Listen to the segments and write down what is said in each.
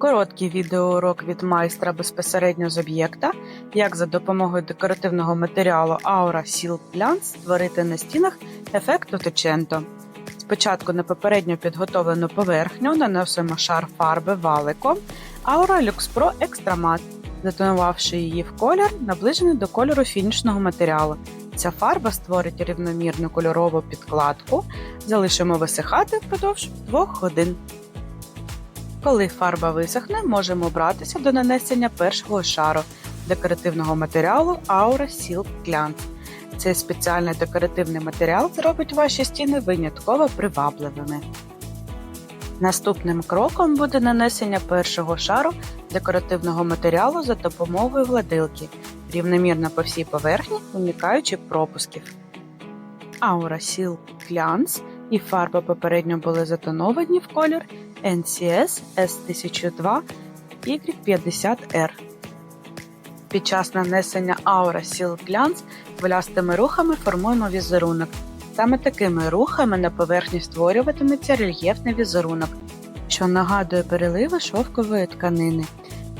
Короткий відеоурок від майстра безпосередньо з об'єкта, як за допомогою декоративного матеріалу Aura Silk Glance створити на стінах ефект Ottocento. Спочатку на попередньо підготовлену поверхню наносимо шар фарби валиком Aura Lux Pro Extra Matte, затонувавши її в колір, наближений до кольору фінішного матеріалу. Ця фарба створить рівномірну кольорову підкладку, залишимо висихати впродовж 2 годин. Коли фарба висохне, можемо братися до нанесення першого шару декоративного матеріалу Aura Silk Glance. Цей спеціальний декоративний матеріал зробить ваші стіни винятково привабливими. Наступним кроком буде нанесення першого шару декоративного матеріалу за допомогою гладилки, рівномірно по всій поверхні, уникаючи пропусків. Aura Silk Glance і фарба попередньо були затоновані в колір NCS S1002 Y50R. Під час нанесення Aura Silk Glance хвилястими рухами формуємо візерунок. Саме такими рухами на поверхні створюватиметься рельєфний візерунок, що нагадує переливи шовкової тканини.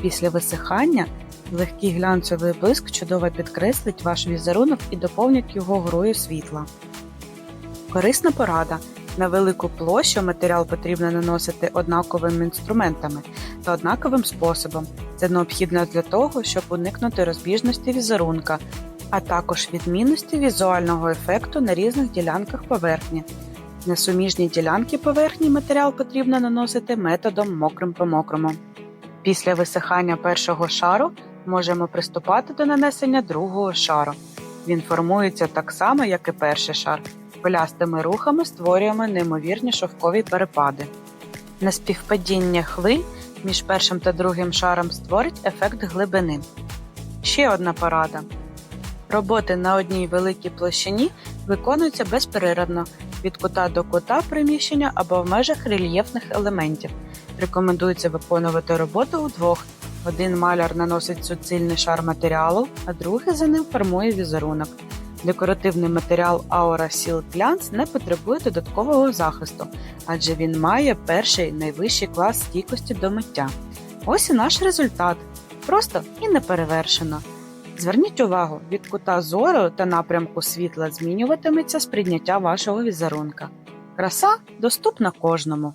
Після висихання легкий глянцевий блиск чудово підкреслить ваш візерунок і доповнить його грою світла. Корисна порада. На велику площу матеріал потрібно наносити однаковими інструментами та однаковим способом. Це необхідно для того, щоб уникнути розбіжності візерунка, а також відмінності візуального ефекту на різних ділянках поверхні. На суміжні ділянки поверхні матеріал потрібно наносити методом мокрим по мокрому. Після висихання першого шару можемо приступати до нанесення другого шару. Він формується так само, як і перший шар. Хвилястими рухами створюємо неймовірні шовкові перепади. На співпадіння хвиль між першим та другим шаром створить ефект глибини. Ще одна порада. Роботи на одній великій площині виконуються безперервно від кута до кута приміщення або в межах рельєфних елементів. Рекомендується виконувати роботу удвох. Один маляр наносить суцільний шар матеріалу, а другий за ним формує візерунок. Декоративний матеріал Aura Silk Glance не потребує додаткового захисту, адже він має перший найвищий клас стійкості до миття. Ось і наш результат. Просто і неперевершено. Зверніть увагу, від кута зору та напрямку світла змінюватиметься сприйняття вашого візерунка. Краса доступна кожному.